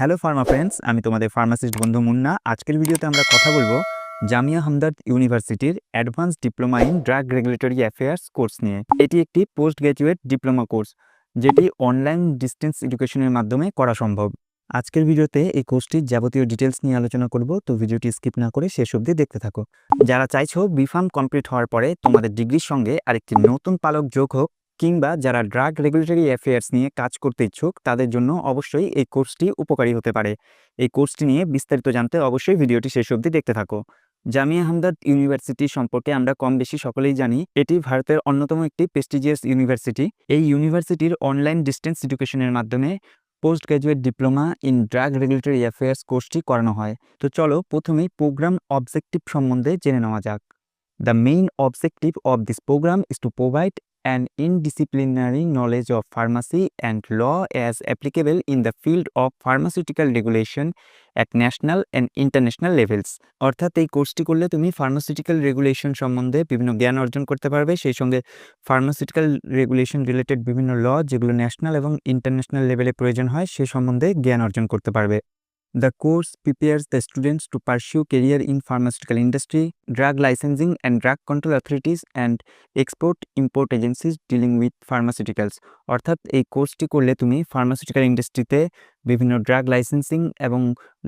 Hello Pharma friends, আমি তোমাদের pharmacist বন্ধু মুন্না। আজকের ভিডিওতে আমরা কথা বলব জামিয়া হামদার্দ ইউনিভার্সিটির advance diploma in drug regulatory affairs course নিয়ে। এটি একটি পোস্ট গ্র্যাজুয়েট ডিপ্লোমা কোর্স, যেটি অনলাইন ডিস্টেন্স এডুকেশনের মাধ্যমে করা সম্ভব। আজকের ভিডিওতে এই কোর্সটির যাবতীয় ডিটেলস নিয়ে আলোচনা করব, তো ভিডিওটি স্কিপ না করে শেষ অবধি দেখতে থাকো। যারা চাইছো বিফার্ম কমপ্লিট হওয়ার পরে তোমাদের ডিগ্রির সঙ্গে আরেকটি নতুন পালক যোগ হোক কিংবা যারা ড্রাগ রেগুলেটরি অ্যাফেয়ার্স নিয়ে কাজ করতে ইচ্ছুক, তাদের জন্য অবশ্যই এই কোর্সটি উপকারী হতে পারে। এই কোর্সটি নিয়ে বিস্তারিত জানতে অবশ্যই ভিডিওটি শেষ অবধি দেখতে থাকো। জামিয়া হামদার্দ ইউনিভার্সিটি সম্পর্কে আমরা কম বেশি সকলেই জানি, এটি ভারতের অন্যতম একটি প্রেস্টিজিয়াস ইউনিভার্সিটি এই ইউনিভার্সিটির অনলাইন ডিস্টেন্স এডুকেশনের মাধ্যমে post graduate diploma in drug regulatory affairs কোর্সটি করানো হয়। তো চলো প্রথমেই প্রোগ্রাম অবজেক্টিভ সম্বন্ধে জেনে নেওয়া যাক। The main objective of this program is to provide an indisciplinary knowledge of pharmacy and law as applicable in the field of pharmaceutical regulation at national and international levels. অর্থাৎ এই কোর্সটি করলে তুমি pharmaceutical regulation সম্বন্ধে বিভিন্ন জ্ঞান অর্জন করতে পারবে। সেই সঙ্গে ফার্মাসিউটিক্যাল রেগুলেশন রিলেটেড বিভিন্ন ল যেগুলো ন্যাশনাল এবং ইন্টারন্যাশনাল লেভেলে প্রয়োজন হয়, সে সম্বন্ধে জ্ঞান অর্জন করতে পারবে। The course prepares the students to pursue career in pharmaceutical industry, drug licensing and drug control authorities and export import agencies dealing with pharmaceuticals. অর্থাৎ এই কোর্সটি করলে তুমি ফার্মাসিউটিক্যাল ইন্ডাস্ট্রিতে বিভিন্ন ড্রাগ লাইসেন্সিং এবং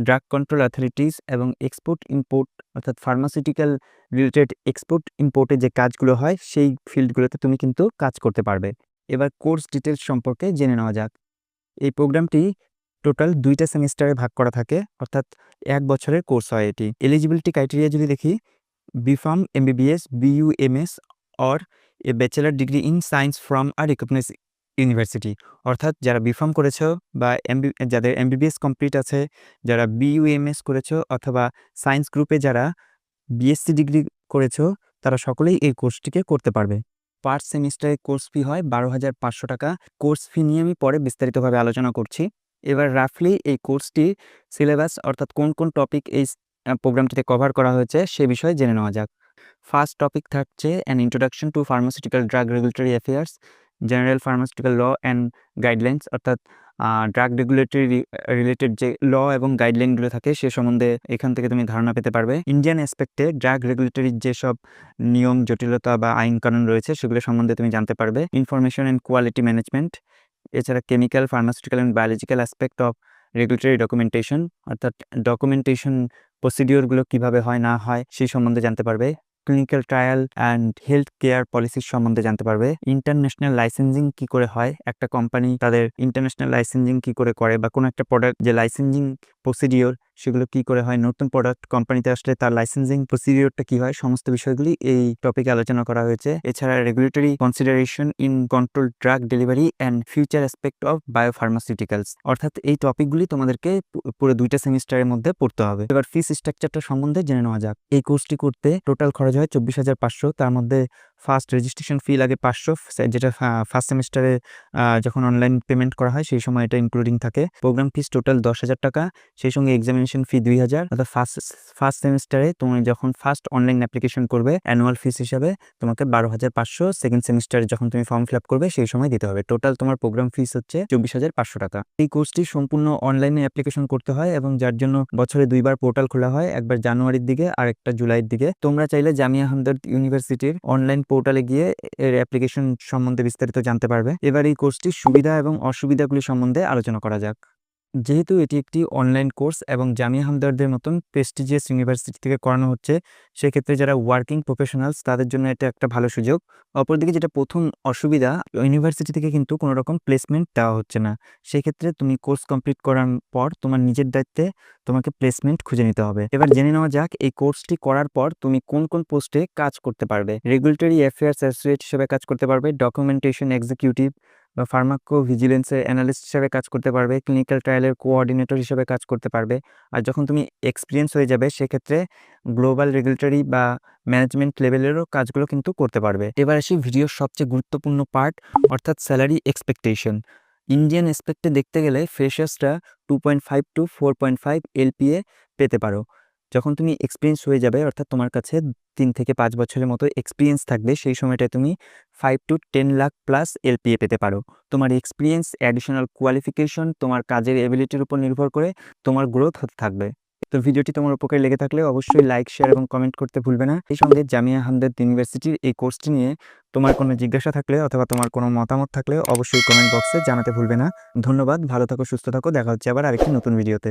ড্রাগ কন্ট্রোল অথরিটিস এবং এক্সপোর্ট ইম্পোর্ট অর্থাৎ ফার্মাসিউটিক্যাল রিলেটেড এক্সপোর্ট ইম্পোর্টের যে কাজগুলো হয় সেই ফিল্ডগুলোতে তুমি কিন্তু কাজ করতে পারবে। এবার কোর্স ডিটেলস সম্পর্কে জেনে নেওয়া যাক। এই প্রোগ্রামটি টোটাল দুইটা সেমিস্টারে ভাগ করা থাকে, অর্থাৎ এক বছরের কোর্স হয় এটি। এলিজিবিলিটি ক্রাইটেরিয়া যদি দেখি B Pharm MBBS BUMS or a bachelor degree in science from a recognise university অর্থাৎ যারা বিফার্ম করেছ বা এমবি যাদের এমবিবিএস কমপ্লিট আছে, যারা বিইউএমএস করেছ অথবা সায়েন্স গ্রুপে যারা বিএসসি ডিগ্রি করেছ, তারা সকলেই এই কোর্সটিকে করতে পারবে। পার সেমিস্টারে কোর্স ফি হয় বারো হাজার পাঁচশো টাকা। কোর্স ফি নিয়ে আমি পরে বিস্তারিতভাবে আলোচনা করছি। এবার রাফলি এই কোর্সটি সিলেবাস অর্থাৎ কোন কোন টপিক এই প্রোগ্রামটিতে কভার করা হয়েছে সে বিষয়ে জেনে নেওয়া যাক। ফার্স্ট টপিক থাকছে an introduction to pharmaceutical drug regulatory affairs general pharmaceutical law and guidelines অর্থাৎ ড্রাগ রেগুলেটরি রিলেটেড যে ল এবং গাইডলাইনগুলো থাকে সে সম্বন্ধে এখান থেকে তুমি ধারণা পেতে পারবে। ইন্ডিয়ান অ্যাসপেক্টে ড্রাগ রেগুলেটরির যেসব নিয়ম, জটিলতা বা আইন কানুন রয়েছে সেগুলো সম্বন্ধে তুমি জানতে পারবে। ইনফরমেশন অ্যান্ড কোয়ালিটি ম্যানেজমেন্ট এছাড়া chemical pharmaceutical and biological aspect of regulatory documentation অর্থাৎ ডকুমেন্টেশন প্রসিডিওরগুলো কীভাবে হয়, না হয়, সেই সম্বন্ধে জানতে পারবে। Clinical trial and health care পলিসির সম্বন্ধে জানতে পারবে। ইন্টারন্যাশনাল লাইসেন্সিং কি করে হয়, একটা কোম্পানি তাদের ইন্টারন্যাশনাল লাইসেন্সিং কি করে করে, বা কোনো একটা প্রোডাক্ট যে লাইসেন্সিং প্রসিডিওর সেগুলো কি করে হয়? নতুন প্রোডাক্ট কোম্পানিতে আসলে তার লাইসেন্সিং প্রসিডিওরটা কি হয়? সমস্ত বিষয়গুলি এই টপিকে আলোচনা করা হয়েছে। এছাড়া regulatory consideration in control drug delivery and future aspect of biopharmaceuticals অর্থাৎ এই টপিকগুলি তোমাদেরকে পুরো দুইটা সেমিস্টারের মধ্যে পড়তে হবে। এবার ফিস স্ট্রাকচারটা সম্বন্ধে জেনে নেওয়া যাক। এই কোর্সটি করতে টোটাল খরচ হয় চব্বিশ হাজার পাঁচশো। তার মধ্যে ফার্স্ট রেজিস্ট্রেশন ফি লাগে পাঁচশো যেটা ফার্স্ট সেমিস্টারে যখন অনলাইন পেমেন্ট করা হয়, সেই সময় এটা ইনক্লুডিং থাকে। প্রোগ্রাম ফিস টোটাল দশ হাজার টাকা, সেই সঙ্গে এক্সামিনেশন ফি দুই হাজার। অর্থাৎ ফার্স্ট ফার্স্ট সেমিস্টারে তুমি যখন ফার্স্ট অনলাইন অ্যাপ্লিকেশন করবে অ্যানুয়াল ফিস হিসাবে তোমাকে বারো হাজার পাঁচশো সেকেন্ড সেমিস্টারে যখন তুমি ফর্ম ফিল আপ করবে, সেই সময় দিতে হবে। টোটাল তোমার প্রোগ্রাম ফিস হচ্ছে চব্বিশ হাজার পাঁচশো টাকা। এই কোর্সটি সম্পূর্ণ অনলাইনে অ্যাপ্লিকেশন করতে হয় এবং যার জন্য বছরে দুইবার পোর্টাল খোলা হয়, একবার জানুয়ারির দিকে আর একটা জুলাইয়ের দিকে। তোমরা চাইলে জামিয়া হামদার্দ ইউনিভার্সিটির অনলাইন পোর্টালে গিয়ে এর অ্যাপ্লিকেশন সম্বন্ধে বিস্তারিত জানতে পারবে। এবার এই কোর্সটির সুবিধা এবং অসুবিধাগুলি সম্বন্ধে আলোচনা করা যাক। যেহেতু এটি একটি অনলাইন কোর্স এবং জামিয়া হামদারদের মতন প্রেস্টিজিয়াস ইউনিভার্সিটি থেকে করানো হচ্ছে, সেক্ষেত্রে যারা ওয়ার্কিং প্রফেশনালস তাদের জন্য এটা একটা ভালো সুযোগ। অপরদিকে যেটা প্রথম অসুবিধা ইউনিভার্সিটি থেকে কিন্তু কোনো রকম প্লেসমেন্ট দেওয়া হচ্ছে না। সেক্ষেত্রে তুমি কোর্স কমপ্লিট করার পর তোমার নিজের দায়িত্বে তোমাকে প্লেসমেন্ট খুঁজে নিতে হবে। এবার জেনে নেওয়া যাক, এই কোর্সটি করার পর তুমি কোন কোন পোস্টে কাজ করতে পারবে। রেগুলেটরি অ্যাফেয়ার্স অ্যাসোসিয়েট হিসেবে কাজ করতে পারবে ডকুমেন্টেশন এক্সিকিউটিভ ফার্মাকো ভিজিলেন্সের অ্যানালিস্ট হিসেবে কাজ করতে পারবে, ক্লিনিক্যাল ট্রায়ালের কোঅর্ডিনেটর হিসেবে কাজ করতে পারবে। আর যখন তুমি এক্সপিরিয়েন্স হয়ে যাবে, সেক্ষেত্রে গ্লোবাল রেগুলেটরি বা ম্যানেজমেন্ট লেভেলেরও কাজগুলো কিন্তু করতে পারবে। এবার আসি ভিডিওর সবচেয়ে গুরুত্বপূর্ণ পার্ট, অর্থাৎ স্যালারি এক্সপেকটেশন। ইন্ডিয়ান এক্সপেক্টে দেখতে গেলে ফ্রেশার্সরা two point five to four point five LPA পেতে পারো। যখন তুমি এক্সপিরিয়েন্স হয়ে যাবে, অর্থাৎ তোমার কাছে তিন থেকে পাঁচ বছরের মতো এক্সপিরিয়েন্স থাকবে, সেই সময়টায় তুমি five to ten lakh plus LPA পেতে পারো। তোমার এক্সপিরিয়েন্স অ্যাডিশনাল কোয়ালিফিকেশন তোমার কাজের এবিলিটির উপর নির্ভর করে তোমার গ্রোথ হতে থাকবে। তো ভিডিওটি তোমার উপকারে লেগে থাকলে অবশ্যই লাইক শেয়ার এবং কমেন্ট করতে ভুলবে না। এই সঙ্গে জামিয়া হামদাদ ইউনিভার্সিটির এই কোর্সটি নিয়ে তোমার কোনো জিজ্ঞাসা থাকলে অথবা তোমার কোনো মতামত থাকলে অবশ্যই কমেন্ট বক্সে জানাতে ভুলবে না। ধন্যবাদ, ভালো থাকো, সুস্থ থাকো, দেখা হচ্ছে আবার আরেকটি নতুন ভিডিওতে